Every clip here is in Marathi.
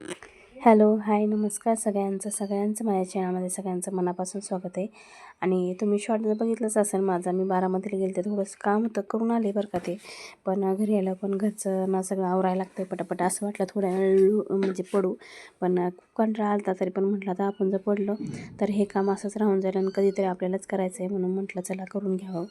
Thank you. हॅलो हाय नमस्कार सगळ्यांचं. सगळ्यांचं माझ्या चॅनलमध्ये सगळ्यांचं मनापासून स्वागत आहे. आणि तुम्ही शॉर्ट बघितलंच असेल माझं मी बारामतीला गेले ते थोडंसं काम होतं करून आले बरं का ते. पण घरी आलं पण घरचं ना सगळं आवरायला लागतं पटापट. असं वाटलं थोड्या म्हणजे पडू. पण कंटाळा आलता तरी पण म्हटलं आता आपण जर पडलो तर हे काम असंच राहून जाईल आणि कधीतरी आपल्यालाच करायचं आहे म्हणून म्हटलं चला करून घ्यावं.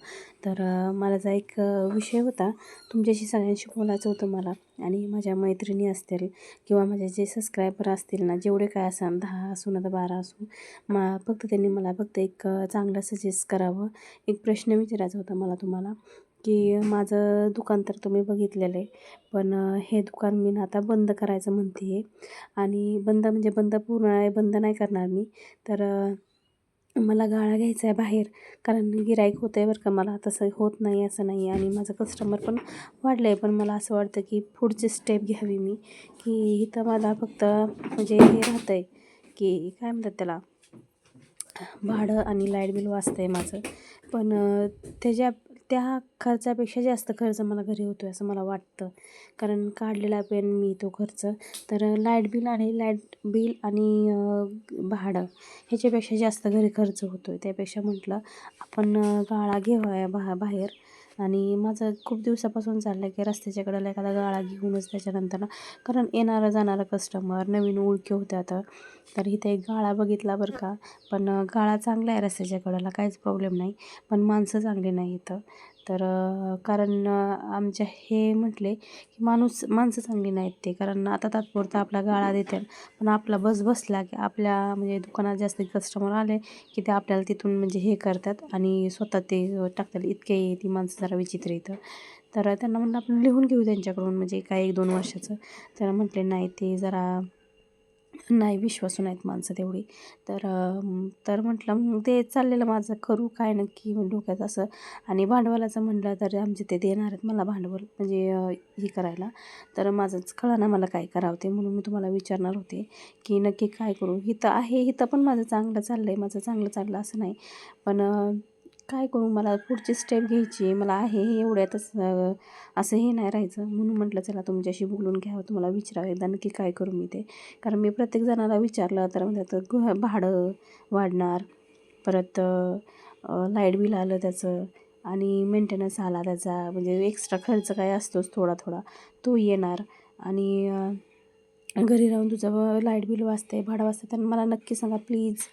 तर माझा एक विषय होता. तुमच्याशी सगळ्यांशी बोलायचं होतं मला. आणि माझ्या मैत्रिणी असतील किंवा माझे जे सबस्क्रायबर असतील ना जेवढे काय असेल दहा असू ना तर बारा असू मा फक्त त्यांनी मला फक्त एक चांगलं सजेस्ट करावं. एक प्रश्न विचारायचा होता मला तुम्हाला की माझं दुकान तर तुम्ही बघितलेलं आहे पण हे दुकान मी ना आता बंद करायचं म्हणते आहे आणि बंद म्हणजे बंद पूर्ण बंद नाही करणार मी. तर मला गाळा घ्यायचा आहे बाहेर. कारण गिराईक होतं आहे बरं का मला. तसं होत नाही असं नाही. आणि माझं कस्टमर पण वाढलं आहे पण मला असं वाटतं की पुढची स्टेप घ्यावी मी. की इथं मला फक्त म्हणजे हे राहतं आहे की काय म्हणतात त्याला? भाडं आणि लाइट बिल वाचतं आहे माझं. पण त्याच्या त्या खर्चापेक्षा जास्त खर्च मला घरी होतो आहे असं मला वाटतं. कारण काढलेला पेन मी तो खर्च. तर लाइट बिल आणि लाइट बिल आणि भाडं ह्याच्यापेक्षा जास्त घरी खर्च होतो आहे त्यापेक्षा म्हटलं आपण गाळा घेऊया बा बाहेर. आणि माझं खूप दिवसापासून चाललं आहे की रस्त्याच्या कडेला एखादा गाळा घेऊनच त्याच्यानंतर कारण येणारा जाणारा कस्टमर नवीन ओळखी होत्या तर तर इथे एक गाळा बघितला बरं का पण गाळा चांगला आहे रस्त्याच्या कडेला काहीच प्रॉब्लेम नाही. पण माणसं चांगली नाही इथं. तर कारण आमच्या हे म्हटले की माणूस माणसं चांगली नाहीत ते. कारण आता तात्पुरता आपला गाळा देतात पण आपला बस बसला की आपल्या म्हणजे दुकानात जास्त कस्टमर आले की ते आपल्याला तिथून म्हणजे हे करतात आणि स्वतः ते टाकतात. इतके ती माणसं जरा विचित्र येतं तर त्यांना म्हणलं आपण लिहून घेऊ त्यांच्याकडून म्हणजे काय एक दोन वर्षाचं. तर म्हटले नाही ते जरा नाही विश्वासू नाहीत माणसं तेवढी. तर तर म्हटलं मग ते चाललेलं माझं करू काय नक्की? डोक्यात असं. आणि भांडवलाचं म्हटलं तर आमचे ते देणार आहेत मला भांडवल म्हणजे हे करायला. तर माझंच कळा ना मला काय करावं ते म्हणून मी तुम्हाला विचारणार होते की नक्की काय करू? हिथं आहे हिथं पण माझं चांगलं चाललं आहे माझं चांगलं चाललं असं नाही. पण काय करू? मला पुढची स्टेप घ्यायची आहे. मला आहे हे एवढ्यातच असं हे नाही राहायचं. म्हणून म्हटलं चला तुमच्याशी बोलून घ्यावं. तुम्हाला विचारावं एकदा नक्की काय करू मी ते. कारण मी प्रत्येक जणाला विचारलं तर म्हणजे भाडं वाढणार. परत लाइट बिल आलं त्याचं आणि मेंटेनन्स आला त्याचा. म्हणजे एक्स्ट्रा खर्च काय असतोच थोडा थोडा. तो येणार. आणि घरी राहून तुझं लाइट बिल वाचते भाडं वाचते तर मला नक्की सांगा प्लीज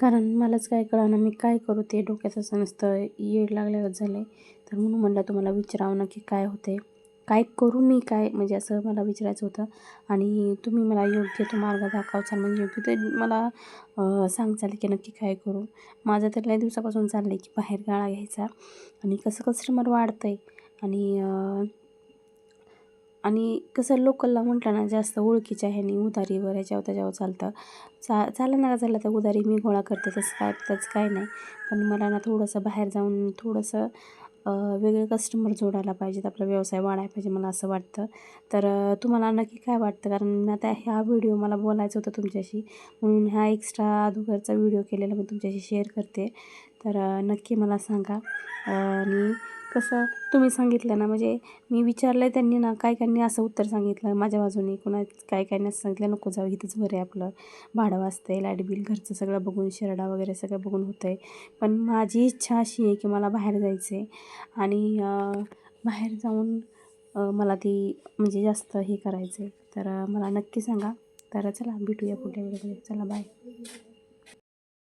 कारण मलाच काय कळाना मी काय करू? ते डोक्यात असं नसतं. येड लागल्यावर झालं आहे तर म्हणून म्हणलं तुम्हाला विचारावं ना की काय होते काय करू मी? काय? म्हणजे असं मला विचारायचं होतं. आणि तुम्ही मला योग्य तो मार्ग दाखवचाल म्हणजे योग्य ते मला सांगचाल की नक्की काय करू. माझं तर लय दिवसापासून चाललं आहे की बाहेर गाळा घ्यायचा. आणि कसं कस्टमर वाढतं आहे आणि आणि कसं लोकलला म्हटलं ना जास्त ओळखीच्या ह्यानी उधारीवर ह्याच्यावर त्याच्यावर चालतं. चा चालं ना झालं तर उधारी मी गोळा करते तसं काय तसं काय नाही. पण मला ना थोडंसं बाहेर जाऊन थोडंसं वेगळे कस्टमर जोडायला पाहिजेत आपला व्यवसाय वाढायला पाहिजे मला असं वाटतं. तर तुम्हाला नक्की काय वाटतं? कारण आता ह्या व्हिडिओ मला बोलायचं होतं तुमच्याशी म्हणून ह्या एक्स्ट्रा अगोदरचा व्हिडिओ केलेला मी तुमच्याशी शेअर करते. तर नक्की मला सांगा. आणि कसं तुम्ही सांगितलं ना म्हणजे मी विचारलं आहे त्यांनी ना काय कायनी असं उत्तर सांगितलं. माझ्या बाजूने कुणा काय काय असं सांगितलं नको जाऊ इथंच बरं आहे आपलं. भाडं वाचतं आहे लाइट बिल घरचं सगळं बघून शेरडा वगैरे सगळं बघून होतं आहे पण माझी इच्छा अशी आहे की मला बाहेर जायचं आहे आणि बाहेर जाऊन मला ती म्हणजे जास्त हे करायचं आहे तर मला नक्की सांगा. तर चला भेटूया पुढल्या वगैरे चला बाय.